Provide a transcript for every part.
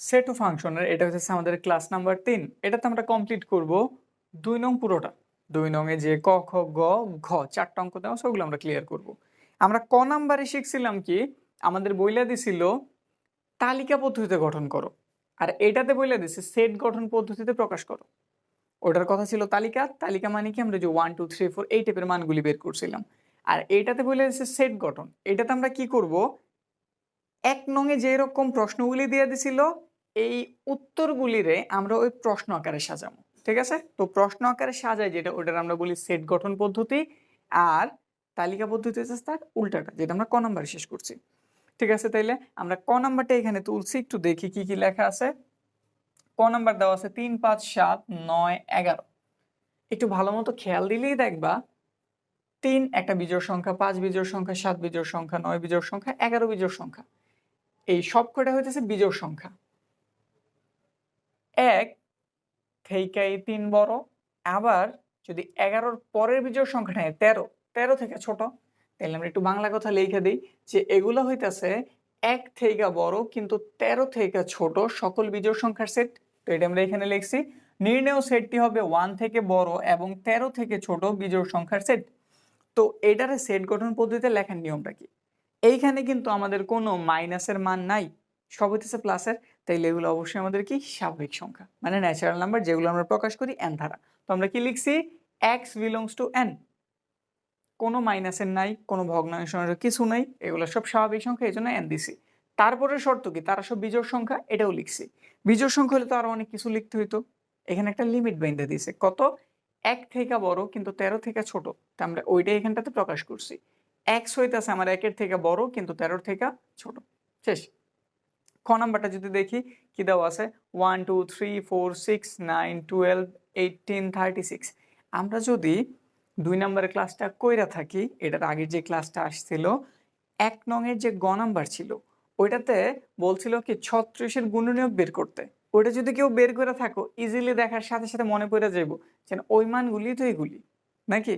Set ও ফাংশনের এটা হচ্ছে আমাদের ক্লাস নাম্বার তিন, এটাতে আমরা কমপ্লিট করব দুই নং পুরোটা। দুই নং এ যে ক, খ, গ, ঘ, চারটা অঙ্ক দেওয়া সেগুলো আমরা ক্লিয়ার করব। আমরা ক নাম্বারে শিখছিলাম কি, আমাদের বইলা দিছিল, তালিকা পদ্ধতিতে গঠন করো। আর এটাতে বইলা দিছে সেট গঠন পদ্ধতিতে প্রকাশ করো। ওটার কথা ছিল তালিকা তালিকা মানে কি, আমরা যে ওয়ান টু থ্রি ফোর এই টাইপের মানগুলি বের করছিলাম। আর এটাতে বলে দিচ্ছে সেট গঠন। এটাতে আমরা কি করব, এক নঙে যে রকম প্রশ্নগুলি দিয়ে দিছিল এই উত্তরগুলিরে আমরা ওই প্রশ্ন আকারে সাজাবো, ঠিক আছে? তো প্রশ্ন আকারে সাজাই যেটা, ওটার আমরা বলি সেট গঠন পদ্ধতি আর তালিকা পদ্ধতি হচ্ছে তার উল্টাটা, যেটা আমরা ক নাম্বারে শেষ করছি। ঠিক আছে তাইলে? আমরা ক নাম্বারটা এখানে তুলছি, একটু দেখি কি কি লেখা আছে। ক নাম্বার দেওয়া আছে তিন, পাঁচ, সাত, নয়, এগারো। একটু ভালো মতো খেয়াল দিলেই দেখবা, তিন, একটা বিজোড় সংখ্যা, পাঁচ বিজোড় সংখ্যা, সাত বিজোড় সংখ্যা, নয় বিজোড় সংখ্যা, এগারো বিজোড় সংখ্যা। এই সব কটা হইতেছে বিজোড় সংখ্যা। এক থেকে এই তিন বড়। আবার যদি এগারোর পরের বিজয় সংখ্যাটা হয় তেরো তেরো থেকে ছোট তাহলে আমরা একটু বাংলা কথা লিখে দিই যে এগুলো হইতেছে এক থেকে বড় কিন্তু তেরো থেকে ছোট সকল বিজয় সংখ্যার সেট। তো এটা আমরা এখানে লিখছি, নির্ণয় সেটটি হবে ওয়ান থেকে বড় এবং তেরো থেকে ছোট বিজোড় সংখ্যার সেট। তো এটার সেট গঠন পদ্ধতিতে লেখার নিয়মটা কি? এইখানে কিন্তু আমাদের কোনো মাইনাসের মান নাই, সব হইতেছে প্লাসের। তাইলে এগুলো অবশ্যই আমাদের কি স্বাভাবিক সংখ্যা মানে ন্যাচারাল নাম্বার যেগুলো আমরা প্রকাশ করি এন ধারা তো আমরা কি লিখছি? এক্স বিলংস টু এন কোনো মাইনাসের নাই, কোনো ভগ্নাংশের কিছু নাই, এগুলো সব স্বাভাবিক সংখ্যা, এই জন্য এন দিছি। তারপরে শর্ত কি? তারা সব বিজোড় সংখ্যা, এটাও লিখছি। বিজোড় সংখ্যা হলে তো আরও অনেক কিছু লিখতে হইতো। এখানে একটা লিমিট বেঁধে দিয়েছে। কত? এক থেকে বড়, কিন্তু তেরো থেকে ছোট। তা আমরা ওইটাই এখানটাতে প্রকাশ করছি। এক্স হইতেছে আমার একের থেকে বড়, কিন্তু তেরোর থেকে ছোট। শেষ। খ নাম্বারটা যদি দেখি কি দেওয়া আছে? One two three four six nine twelve eighteen thirty six আমরা যদি দুই নম্বরের ক্লাসটা কইরা থাকি এটার আগের যে ক্লাসটা আসছিল এক নংয়ের যে গ নাম্বার ছিল ওইটাতে বলছিল কি ছত্রিশের গুণনীয়ক বের করতে। ওইটা যদি কেউ বের করে থাকো ইজিলি দেখার সাথে সাথে মনে পড়ে যাইব যে না, ওই মানগুলি তো এগুলি নাকি?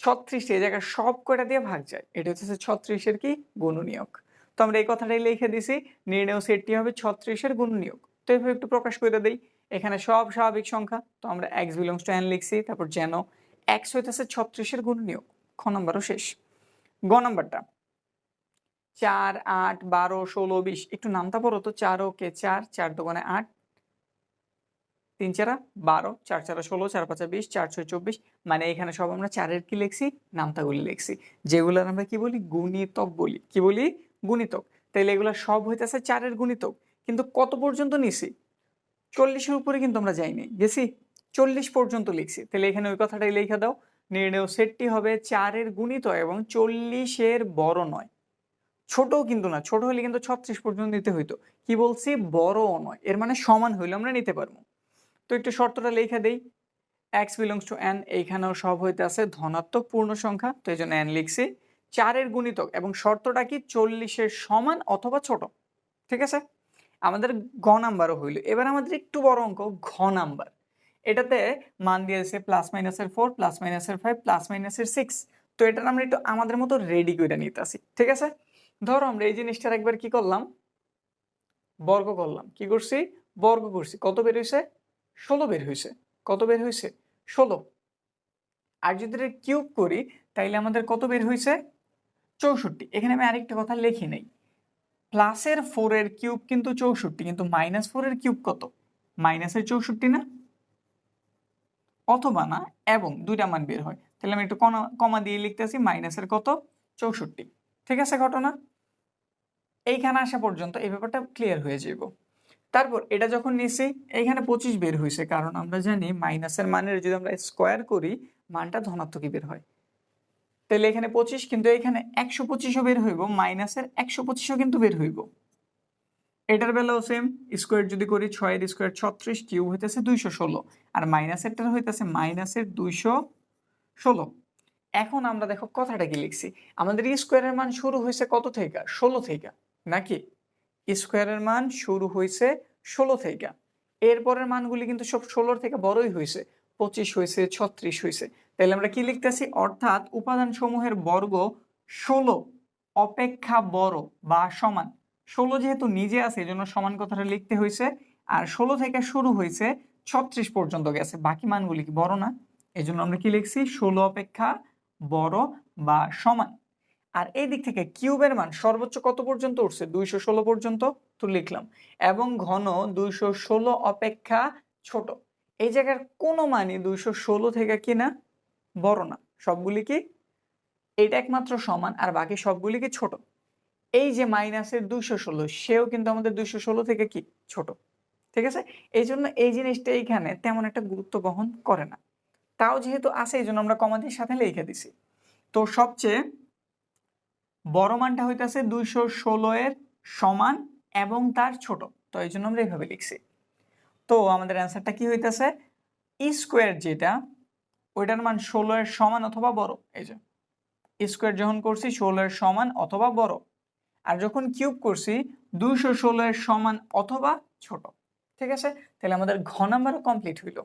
ছত্রিশটি এই জায়গায় সব কয়টা দিয়ে ভাগ যায়? এটা হচ্ছে ছত্রিশের কি? গুণনীয়ক। তো আমরা এই কথাটাই লিখে দিছি, নির্ণয় সেটটি হবে ছত্রিশের গুণ নিয়োগ তো এইভাবে একটু প্রকাশ করে দেই। এখানে সব স্বাভাবিক সংখ্যা, তো আমরা এক্স বিলংস টু এন লিখছি, তারপর যেন এক্স হইতেছে ছত্রিশের গুণনীয়ক। খ নম্বরও শেষ। গ নম্বরটা। চার, আট, বারো, ষোলো, বিশ, একটু নামটা পড়ো তো, চার ওকে চার চার দোকানে আট। তিন চারা, বারো, চার চারা, ষোলো, চার পাঁচা, বিশ, চার ছয়, চব্বিশ মানে এখানে সব আমরা চারের কি লিখছি? নামতাগুলি লিখছি। যেগুলোর আমরা কি বলি? গুণিতক বলি। কি বলি? গুণিতক। তাইলে এগুলো সব হইতেছে চারের গুণিতক। কিন্তু কত পর্যন্ত নিছি? চল্লিশের উপরে কিন্তু আমরা যাইনি গেছি? চল্লিশ পর্যন্ত লিখছি। তাহলে এখানে ওই কথাটাই লিখে দাও। নির্ণয় সেটটি হবে চারের গুণিত এবং চল্লিশের বড় নয়। ছোটও কিন্তু না। ছোট হলে কিন্তু ছত্রিশ পর্যন্ত নিতে হইতো। কি বলছি? বড়ও নয়। এর মানে সমান হইলে আমরা নিতে পারব। তো একটু শর্তটা লিখে দেই। এক্স বিলংস টু এন এইখানেও সব হইতে আছে ধনাত্মক পূর্ণ সংখ্যা তো এই জন্য এন লিখছি। চারের গুণিতক এবং শর্তটা কি চল্লিশের সমান অথবা ছোট? ঠিক আছে? আমাদের গ নাম্বারও হইল। এবার আমাদের একটু বড় অঙ্ক, ঘ নাম্বার এটাতে মান দিয়েছে প্লাস মাইনাসের ফোর প্লাস মাইনাসের ফাইভ প্লাস মাইনাসের সিক্স তো এটা আমরা একটু আমাদের মতো রেডি করে নিতে আসি ঠিক আছে? ধরো আমরা এই জিনিসটার একবার কি করলাম? বর্গ করলাম। কি করছি? বর্গ করছি। কত বের হয়েছে ষোলো বের হয়েছে কত বের হয়েছে ষোলো। আর যদি কিউব করি, তাইলে আমাদের কত বের হয়েছে চৌষট্টি। এখানে আমি আরেকটা কথা লিখি নেই। প্লাসের ফোরের কিউব কিন্তু চৌষট্টি, কিন্তু মাইনাস ফোরের কিউব কত? মাইনাসের চৌষট্টি না? অথবা না, এবং দুইটা মান বের হয়। তাহলে আমি একটু কমা- দিয়ে লিখতেছি মাইনাসের কত? চৌষট্টি। ঠিক আছে ঘটনা? এইখানে আসা পর্যন্ত এই ব্যাপারটা ক্লিয়ার হয়ে যাব তারপর এটা যখন নিছি, এইখানে পঁচিশ বের হয়েছে কারণ আমরা জানি মাইনাসের মানের যদি আমরা স্কোয়ার করি, মানটা ধনাত্মকই বের হয়। তাহলে এখানে পঁচিশ, কিন্তু এখানে একশো পঁচিশও বের হইব, মাইনাসের একশো পঁচিশও কিন্তু বের হইব। এটার বেলাও সেম স্কোয়ার যদি করি ছয়ের স্কোয়ার ছত্রিশ কিউ হইতেছে দুইশো ষোলো, আর মাইনাসেরটার হইতেছে মাইনাসের দুইশো ষোলো। এখন আমরা দেখো কথাটা কি লিখছি, আমাদের স্কোয়ারের মান শুরু হয়েছে কত থেকে? ষোলো থেকে, নাকি? স্কোয়ারের মান শুরু হয়েছে ষোলো থেকে, এরপরের মানগুলি কিন্তু সব ষোলোর থেকে বড়ই হয়েছে পঁচিশ হয়েছে ছত্রিশ হয়েছে তাহলে আমরা কি লিখতেছি? অর্থাৎ উপাদান সমূহের বর্গ ষোলো অপেক্ষা বড় বা সমান। ষোলো যেহেতু নিজে আছে এই জন্য সমান কথাটা লিখতে হয়েছে আর ষোলো থেকে শুরু হয়েছে ছত্রিশ পর্যন্ত গেছে। বাকি মানগুলি কি বড় না? এই জন্য আমরা কি লিখছি? ষোলো অপেক্ষা বড় বা সমান। আর এই দিক থেকে কিউবের মান সর্বোচ্চ কত পর্যন্ত উঠছে? দুইশো ষোলো পর্যন্ত? তো লিখলাম। এবং ঘন দুইশো ষোলো অপেক্ষা ছোট। এই জায়গার কোনো মানই দুইশো ষোলো থেকে কি না বড় না। সবগুলি কি? এটা একমাত্র সমান, আর বাকি সবগুলি কি ছোট? এই যে মাইনাসের দুইশো ষোলো, সেও কিন্তু আমাদের দুইশো ষোলো থেকে কি? ছোট। ঠিক আছে? এই জন্য এই জিনিসটা এইখানে তেমন একটা গুরুত্ব বহন করে না। তাও যেহেতু আছে, এই জন্য আমরা কমাদের সাথে লিখে দিছি। তো সবচেয়ে বড় মানটা হইতেছে দুইশো ষোলো এর সমান এবং তার ছোট। তো এই জন্য আমরা এইভাবে লিখছি। তো আমাদের অ্যান্সারটা কি হইতেছে? ই স্কোয়ার যেটা, ওইটার মান ষোলো এর সমান অথবা বড়। এই যে স্কোয়ার যখন করছি, ষোলো এর সমান অথবা বড়। আর যখন কিউব করছি, দুইশো ষোলো এর সমান অথবা ছোট। ঠিক আছে? তাহলে আমাদের ঘ নাম্বারও কমপ্লিট হইল।